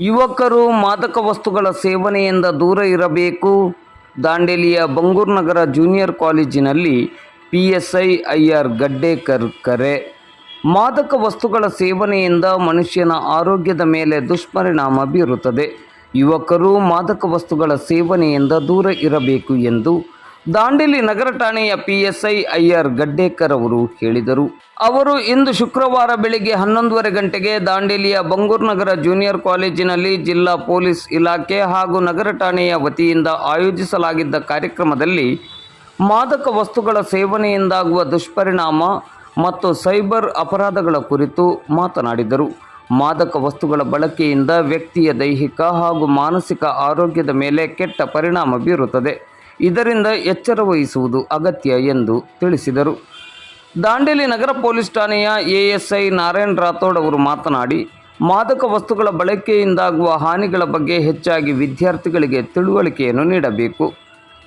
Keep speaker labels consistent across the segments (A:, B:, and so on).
A: ಯುವಕರು ಮಾದಕ ವಸ್ತುಗಳ ಸೇವನೆಯಿಂದ ದೂರ ಇರಬೇಕು. ದಾಂಡೇಲಿಯ ಬಂಗೂರು ನಗರ ಜೂನಿಯರ್ ಕಾಲೇಜಿನಲ್ಲಿ P S I I R Gaddekar ಕರೆ. ಮಾದಕ ವಸ್ತುಗಳ ಸೇವನೆಯಿಂದ ಮನುಷ್ಯನ ಆರೋಗ್ಯದ ಮೇಲೆ ದುಷ್ಪರಿಣಾಮ ಬೀರುತ್ತದೆ. ಯುವಕರು ಮಾದಕ ವಸ್ತುಗಳ ಸೇವನೆಯಿಂದ ದೂರ ಇರಬೇಕು ಎಂದು ದಾಂಡೇಲಿ ನಗರ ಠಾಣೆಯ ಪಿಎಸ್ಐ ಐ ಗಡ್ಡೇಕರ್ ಅವರು ಹೇಳಿದರು. ಅವರು ಇಂದು ಶುಕ್ರವಾರ ಬೆಳಿಗ್ಗೆ ಹನ್ನೊಂದುವರೆ ಗಂಟೆಗೆ ದಾಂಡೇಲಿಯ ಬಂಗೂರು ನಗರ ಜೂನಿಯರ್ ಕಾಲೇಜಿನಲ್ಲಿ ಜಿಲ್ಲಾ ಪೊಲೀಸ್ ಇಲಾಖೆ ಹಾಗೂ ನಗರ ಠಾಣೆಯ ವತಿಯಿಂದ ಆಯೋಜಿಸಲಾಗಿದ್ದ ಕಾರ್ಯಕ್ರಮದಲ್ಲಿ ಮಾದಕ ವಸ್ತುಗಳ ಸೇವನೆಯಿಂದಾಗುವ ದುಷ್ಪರಿಣಾಮ ಮತ್ತು ಸೈಬರ್ ಅಪರಾಧಗಳ ಕುರಿತು ಮಾತನಾಡಿದರು. ಮಾದಕ ವಸ್ತುಗಳ ಬಳಕೆಯಿಂದ ವ್ಯಕ್ತಿಯ ದೈಹಿಕ ಹಾಗೂ ಮಾನಸಿಕ ಆರೋಗ್ಯದ ಮೇಲೆ ಕೆಟ್ಟ ಪರಿಣಾಮ ಬೀರುತ್ತದೆ. ಇದರಿಂದ ಎಚ್ಚರ ವಹಿಸುವುದು ಅಗತ್ಯ ಎಂದು ತಿಳಿಸಿದರು. ದಾಂಡೇಲಿ ನಗರ ಪೊಲೀಸ್ ಠಾಣೆಯ ಎಎಸ್ಐ ನಾರಾಯಣ್ ರಾಥೋಡ್ ಅವರು ಮಾತನಾಡಿ, ಮಾದಕ ವಸ್ತುಗಳ ಬಳಕೆಯಿಂದಾಗುವ ಹಾನಿಗಳ ಬಗ್ಗೆ ಹೆಚ್ಚಾಗಿ ವಿದ್ಯಾರ್ಥಿಗಳಿಗೆ ತಿಳುವಳಿಕೆಯನ್ನು ನೀಡಬೇಕು.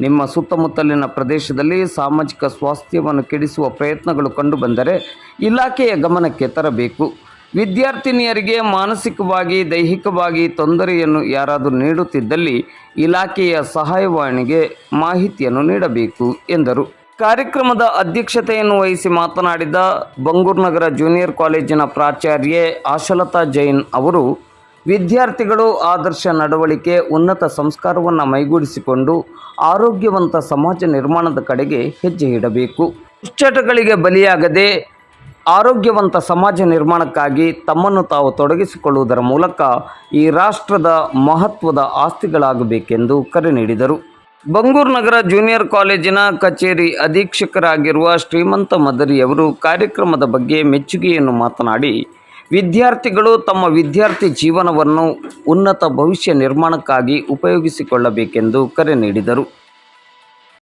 A: ನಿಮ್ಮ ಸುತ್ತಮುತ್ತಲಿನ ಪ್ರದೇಶದಲ್ಲಿ ಸಾಮಾಜಿಕ ಸ್ವಾಸ್ಥ್ಯವನ್ನು ಕೆಡಿಸುವ ಪ್ರಯತ್ನಗಳು ಕಂಡುಬಂದರೆ ಇಲಾಖೆಯ ಗಮನಕ್ಕೆ ತರಬೇಕು. ವಿದ್ಯಾರ್ಥಿನಿಯರಿಗೆ ಮಾನಸಿಕವಾಗಿ, ದೈಹಿಕವಾಗಿ ತೊಂದರೆಯನ್ನು ಯಾರಾದರೂ ನೀಡುತ್ತಿದ್ದಲ್ಲಿ ಇಲಾಖೆಯ ಸಹಾಯವಾಣಿಗೆ ಮಾಹಿತಿಯನ್ನು ನೀಡಬೇಕು ಎಂದರು. ಕಾರ್ಯಕ್ರಮದ ಅಧ್ಯಕ್ಷತೆಯನ್ನು ವಹಿಸಿ ಮಾತನಾಡಿದ ಬಂಗೂರು ನಗರ ಜೂನಿಯರ್ ಕಾಲೇಜಿನ ಪ್ರಾಚಾರ್ಯೆ ಆಶಲತಾ ಜೈನ್ ಅವರು, ವಿದ್ಯಾರ್ಥಿಗಳು ಆದರ್ಶ ನಡವಳಿಕೆ, ಉನ್ನತ ಸಂಸ್ಕಾರವನ್ನು ಮೈಗೂಡಿಸಿಕೊಂಡು ಆರೋಗ್ಯವಂತ ಸಮಾಜ ನಿರ್ಮಾಣದ ಕಡೆಗೆ ಹೆಜ್ಜೆ ಇಡಬೇಕು. ದುಶ್ಚಟಗಳಿಗೆ ಬಲಿಯಾಗದೆ ಆರೋಗ್ಯವಂತ ಸಮಾಜ ನಿರ್ಮಾಣಕ್ಕಾಗಿ ತಮ್ಮನ್ನು ತಾವು ತೊಡಗಿಸಿಕೊಳ್ಳುವುದರ ಮೂಲಕ ಈ ರಾಷ್ಟ್ರದ ಮಹತ್ವದ ಆಸ್ತಿಗಳಾಗಬೇಕೆಂದು ಕರೆ ನೀಡಿದರು. ಬಂಗೂರು ನಗರ ಜೂನಿಯರ್ ಕಾಲೇಜಿನ ಕಚೇರಿ ಅಧೀಕ್ಷಕರಾಗಿರುವ ಶ್ರೀಮಂತ ಮದರಿಯವರು ಕಾರ್ಯಕ್ರಮದ ಬಗ್ಗೆ ಮೆಚ್ಚುಗೆಯನ್ನು ಮಾತನಾಡಿ, ವಿದ್ಯಾರ್ಥಿಗಳು ತಮ್ಮ ವಿದ್ಯಾರ್ಥಿ ಜೀವನವನ್ನು ಉನ್ನತ ಭವಿಷ್ಯ ನಿರ್ಮಾಣಕ್ಕಾಗಿ ಉಪಯೋಗಿಸಿಕೊಳ್ಳಬೇಕೆಂದು ಕರೆ ನೀಡಿದರು.